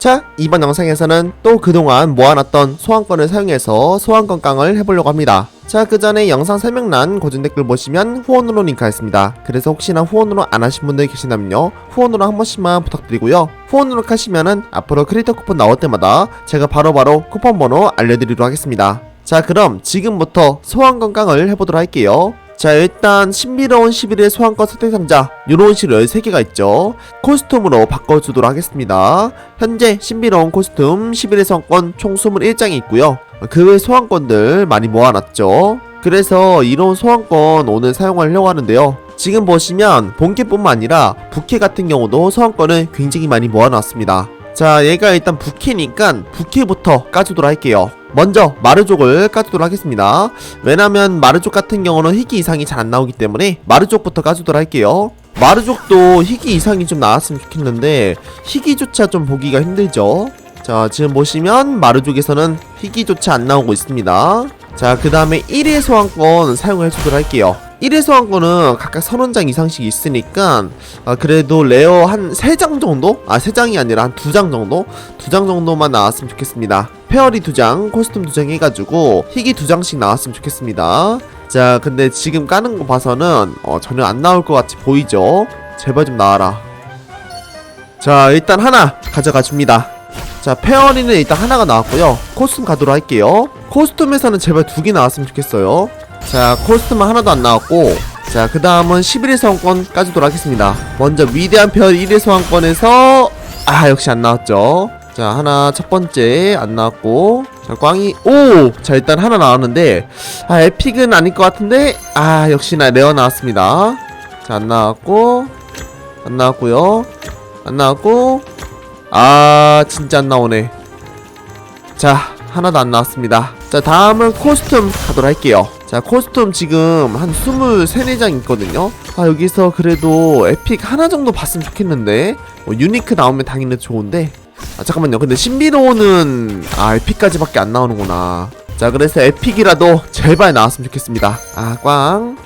자, 이번 영상에서는 또 그동안 모아놨던 소환권을 사용해서 소환권 깡을 해보려고 합니다. 자, 그 전에 영상 설명란 고정 댓글 보시면 후원으로 링크하였습니다. 그래서 혹시나 후원으로 안 하신 분들 계시다면요. 후원으로 한 번씩만 부탁드리고요. 후원으로 하시면은 앞으로 크리에이터 쿠폰 나올 때마다 제가 바로 바로 쿠폰 번호 알려드리도록 하겠습니다. 자, 그럼 지금부터 소환권 깡을 해보도록 할게요. 자 일단 신비로운 11의 소환권 선택 상자 요런 식으로 13개가 있죠. 코스튬으로 바꿔주도록 하겠습니다. 현재 신비로운 코스튬 11의 소환권 총 21장이 있고요. 그 외 소환권들 많이 모아놨죠. 그래서 이런 소환권 오늘 사용하려고 하는데요. 지금 보시면 본캐뿐만 아니라 부캐 같은 경우도 소환권을 굉장히 많이 모아놨습니다. 자 얘가 일단 부캐니까 부캐부터 까주도록 할게요 먼저 마르족을 까주도록 하겠습니다. 왜냐면 마르족 같은 경우는 희귀 이상이 잘 안 나오기 때문에 마르족부터 까주도록 할게요. 마르족도 희귀 이상이 좀 나왔으면 좋겠는데 희귀조차 좀 보기가 힘들죠. 자 지금 보시면 마르족에서는 희귀조차 안 나오고 있습니다. 자 그 다음에 1회 소환권 사용을 해주도록 할게요 1회 소환권은 각각 선원장 이상씩 있으니까 아, 그래도 레어 한 3장 정도? 아 3장이 아니라 한 2장 정도? 2장 정도만 나왔으면 좋겠습니다. 페어리 2장, 코스튬 2장 해가지고 희귀 2장씩 나왔으면 좋겠습니다. 자 근데 지금 까는 거 봐서는 어, 전혀 안 나올 것 같이 보이죠? 제발 좀 나와라. 자 일단 하나 가져가 줍니다. 자 페어리는 일단 하나가 나왔고요. 코스튬 가도록 할게요. 코스튬에서는 제발 두 개 나왔으면 좋겠어요 자 코스튬은 하나도 안 나왔고 자 그 다음은 11일 소환권 까주도록 하겠습니다. 먼저 위대한 별 1일 소환권에서 아 역시 안 나왔죠. 자 하나 첫 번째 안 나왔고 자 꽝이 오 자 일단 하나 나왔는데 아 에픽은 아닐 것 같은데 아 역시나 레어 나왔습니다. 자 안 나왔고 안 나왔고요. 안 나왔고 아 진짜 안 나오네. 자 하나도 안 나왔습니다. 자 다음은 코스튬 가도록 할게요 자 코스튬 지금 한 23, 4장 있거든요. 아 여기서 그래도 에픽 하나 정도 봤으면 좋겠는데 뭐 유니크 나오면 당연히 좋은데. 아 잠깐만요. 근데 신비로우는 아 에픽까지밖에 안 나오는구나. 자 그래서 에픽이라도 제발 나왔으면 좋겠습니다. 아꽝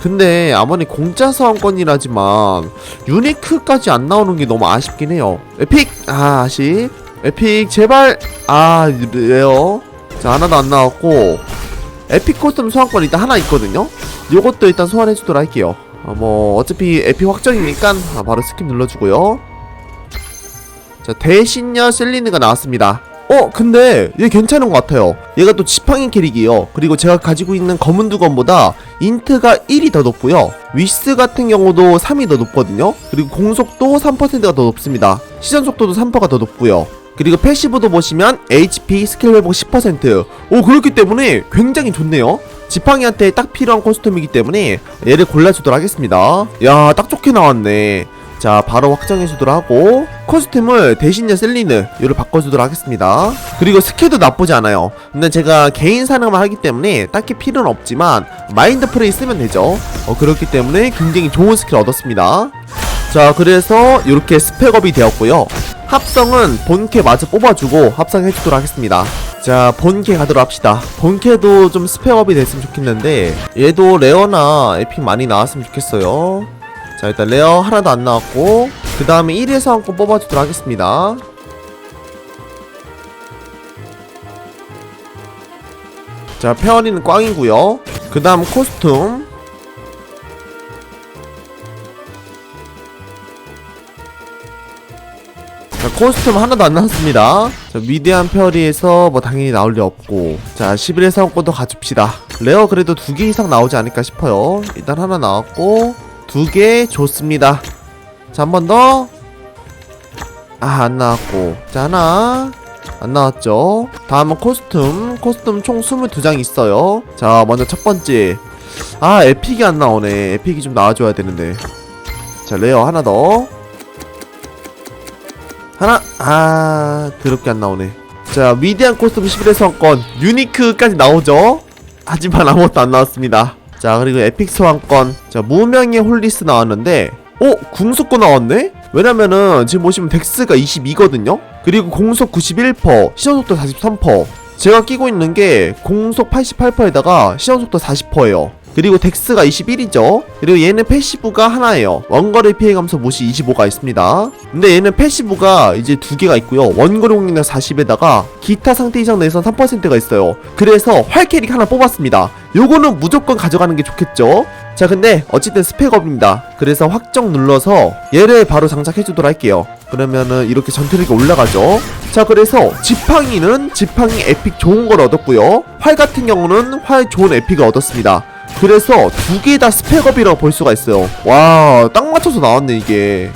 근데 아무리 공짜 사원권이라지만 유니크까지 안 나오는 게 너무 아쉽긴 해요. 에픽! 아 아쉽 에픽 제발! 아 레어 자 하나도 안 나왔고. 에픽 코스튬 소환권 일단 하나 있거든요? 요것도 일단 소환해주도록 할게요. 어, 뭐 어차피 에픽 확정이니까 아, 바로 스킵 눌러주고요. 자 대신녀 셀리느가 나왔습니다 어 근데 얘 괜찮은 것 같아요. 얘가 또 지팡이 캐릭이에요. 그리고 제가 가지고 있는 검은 두건보다 인트가 1이 더 높고요. 위스 같은 경우도 3이 더 높거든요. 그리고 공속도 3%가 더 높습니다. 시전 속도도 3%가 더 높고요. 그리고 패시브도 보시면 HP 스킬 회복 10%오 그렇기 때문에 굉장히 좋네요. 지팡이한테 딱 필요한 코스튬이기 때문에 얘를 골라주도록 하겠습니다. 야 딱 좋게 나왔네 자 바로 확정해주도록 하고 코스튬을 대신여 셀리느 이를 바꿔주도록 하겠습니다. 그리고 스킬도 나쁘지 않아요. 근데 제가 개인 사냥만 하기 때문에 딱히 필요는 없지만 마인드 프레이 쓰면 되죠. 어, 그렇기 때문에 굉장히 좋은 스킬 얻었습니다. 자 그래서 이렇게 스펙업이 되었고요. 합성은 본캐 마저 뽑아주고 합성해주도록 하겠습니다. 자 본캐 가도록 합시다. 본캐도 좀 스펙업이 됐으면 좋겠는데 얘도 레어나 에픽 많이 나왔으면 좋겠어요 자 일단 레어 하나도 안 나왔고 그 다음에 1위에서 한건 뽑아주도록 하겠습니다. 자 페어리는 꽝이고요. 그 다음 코스튬. 자 코스튬 하나도 안 나왔습니다. 자 위대한 페어리에서 뭐 당연히 나올 리 없고. 자 11회 사원권도 가줍시다. 레어 그래도 두 개 이상 나오지 않을까 싶어요. 일단 하나 나왔고 두 개 좋습니다. 자 한 번 더. 아 안 나왔고. 자 하나. 안 나왔죠? 다음은 코스튬. 코스튬 총 22장 있어요. 자 먼저 첫 번째. 아 에픽이 안 나오네. 에픽이 좀 나와줘야 되는데. 자 레어 하나 더. 하나. 아 더럽게 안 나오네. 자 위대한 코스튬 11회 성권. 유니크까지 나오죠? 하지만 아무것도 안 나왔습니다 자 그리고 에픽 소환권 자 무명의 홀리스 나왔는데 어? 궁속고 나왔네? 왜냐면은 지금 보시면 덱스가 22거든요? 그리고 공속 91% 시전속도 43% 제가 끼고 있는 게 공속 88%에다가 시전속도 40%예요 그리고 덱스가 21이죠. 그리고 얘는 패시브가 하나예요. 원거리 피해 감소 무시 25가 있습니다. 근데 얘는 패시브가 이제 두 개가 있고요. 원거리 공격력 40에다가 기타 상태 이상 내선 3%가 있어요. 그래서 활 캐릭 하나 뽑았습니다. 요거는 무조건 가져가는 게 좋겠죠. 자 근데 어쨌든 스펙업입니다. 그래서 확정 눌러서 얘를 바로 장착해주도록 할게요. 그러면은 이렇게 전투력이 올라가죠. 자 그래서 지팡이는 지팡이 에픽 좋은 걸 얻었고요. 활 같은 경우는 활 좋은 에픽을 얻었습니다. 그래서 두 개 다 스펙업이라고 볼 수가 있어요. 와, 딱 맞춰서 나왔네, 이게.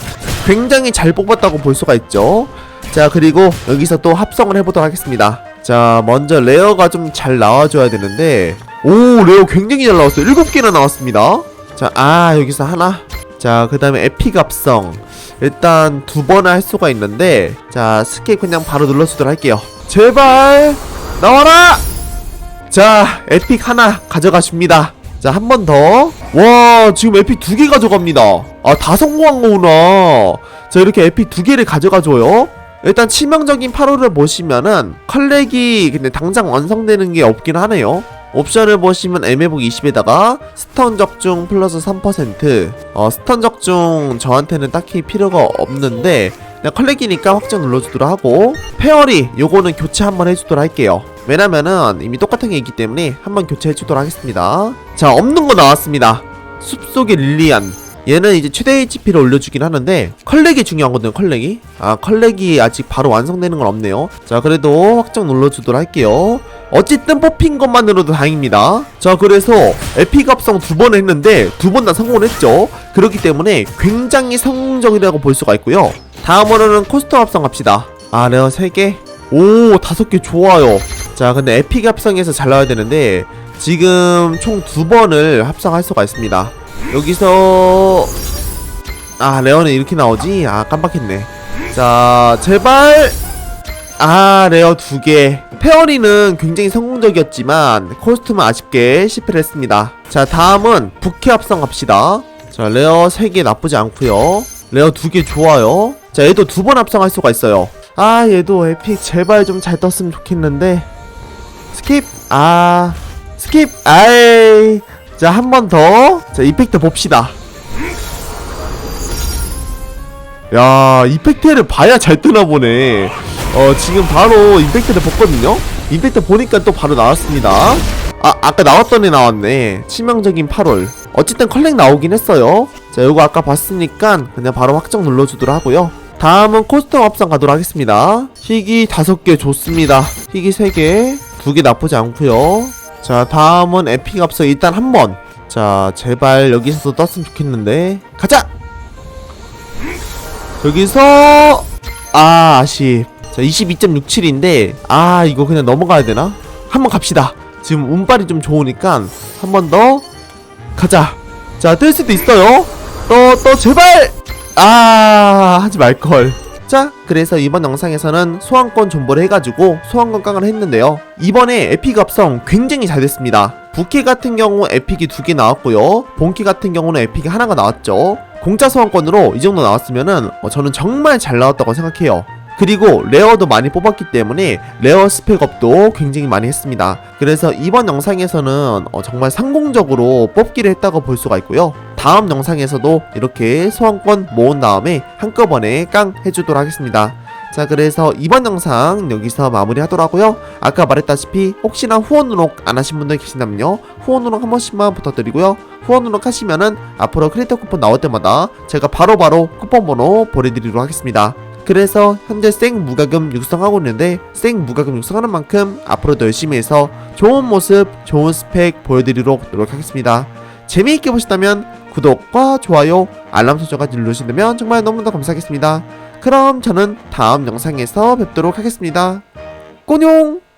굉장히 잘 뽑았다고 볼 수가 있죠. 자, 그리고 여기서 또 합성을 해보도록 하겠습니다. 자, 먼저 레어가 좀 잘 나와줘야 되는데, 오, 레어 굉장히 잘 나왔어요. 일곱 개나 나왔습니다. 자, 아, 여기서 하나. 자, 그 다음에 에픽 합성. 일단 두 번을 할 수가 있는데, 자, 스케이프 그냥 바로 눌러주도록 할게요. 제발! 나와라! 자, 에픽 하나 가져가십니다. 자, 한 번 더. 와, 지금 에픽 두개 가져갑니다. 아, 다 성공한 거구나. 자, 이렇게 에픽 두 개를 가져가줘요. 일단 치명적인 8호를 보시면은 컬렉이 근데 당장 완성되는 게 없긴 하네요. 옵션을 보시면 애매복 20에다가 스턴 적중 플러스 3% 어, 스턴 적중 저한테는 딱히 필요가 없는데 그냥 컬렉이니까 확정 눌러주도록 하고 페어리 요거는 교체 한번 해주도록 할게요. 왜냐면은 이미 똑같은 게 있기 때문에 한번 교체해주도록 하겠습니다. 자 없는 거 나왔습니다. 숲속의 릴리안 얘는 이제 최대 HP를 올려주긴 하는데 컬렉이 중요하거든요 컬렉이. 아 컬렉이 아직 바로 완성되는 건 없네요. 자 그래도 확정 눌러주도록 할게요. 어쨌든 뽑힌 것만으로도 다행입니다. 자 그래서 에픽 합성 두 번 했는데 두 번 다 성공을 했죠. 그렇기 때문에 굉장히 성공적이라고 볼 수가 있고요. 다음으로는 코스터 합성 합시다. 아 레어 3개? 오 5개 좋아요. 자 근데 에픽 합성에서 잘 나와야 되는데 지금 총 두 번을 합성할 수가 있습니다 여기서 아 레어는 이렇게 나오지? 아 깜빡했네. 자 제발! 아 레어 두개. 페어리는 굉장히 성공적이었지만 코스튬은 아쉽게 실패를 했습니다. 자 다음은 부캐 합성 갑시다. 자 레어 3개 나쁘지 않고요. 레어 두개 좋아요. 자 얘도 두 번 합성할 수가 있어요. 아 얘도 에픽 제발 좀 잘 떴으면 좋겠는데. 스킵 아 스킵 아이 자 한 번 더. 자 이펙트 봅시다. 야 이펙트를 봐야 잘 뜨나 보네. 어 지금 바로 임팩트를 봤거든요? 임팩트 보니까 또 바로 나왔습니다. 아 아까 나왔던 애 나왔네. 치명적인 8월. 어쨌든 컬렉 나오긴 했어요. 자 요거 아까 봤으니까 그냥 바로 확정 눌러주도록 하고요. 다음은 코스텀 합성 가도록 하겠습니다. 희귀 5개 좋습니다. 희귀 3개. 2개 나쁘지 않고요 자 다음은 에픽 합성 일단 한번. 자 제발 여기서 떴으면 좋겠는데. 가자! 여기서 아 아쉽 자 22.67인데 아 이거 그냥 넘어가야 되나? 한번 갑시다. 지금 운빨이 좀 좋으니까 한 번 더 가자. 자 뜰 수도 있어요. 또 또 제발! 아 하지 말걸 자 그래서 이번 영상에서는 소환권 존버를 해가지고 소환권 깡을 했는데요. 이번에 에픽 합성 굉장히 잘 됐습니다. 부캐 같은 경우 에픽이 두 개 나왔고요. 본캐 같은 경우는 에픽이 하나가 나왔죠. 공짜 소환권으로 이 정도 나왔으면은 어, 저는 정말 잘 나왔다고 생각해요. 그리고 레어도 많이 뽑았기 때문에 레어 스펙업도 굉장히 많이 했습니다. 그래서 이번 영상에서는 어, 정말 성공적으로 뽑기를 했다고 볼 수가 있고요. 다음 영상에서도 이렇게 소환권 모은 다음에 한꺼번에 깡 해주도록 하겠습니다. 자 그래서 이번 영상 여기서 마무리하도록 하고요 아까 말했다시피 혹시나 후원 누록 안 하신 분들 계신다면요 후원 누록 한 번씩만 부탁드리고요 후원 누록 하시면은 앞으로 크리에이터 쿠폰 나올 때마다 제가 바로 바로 쿠폰 번호 보내드리도록 하겠습니다 그래서 현재 생 무과금 육성하고 있는데 생 무과금 육성하는 만큼 앞으로도 열심히 해서 좋은 모습, 좋은 스펙 보여드리도록 노력하겠습니다. 재미있게 보셨다면 구독과 좋아요, 알람 설정까지 누르신다면 정말 너무나 감사하겠습니다. 그럼 저는 다음 영상에서 뵙도록 하겠습니다. 꼬뇽!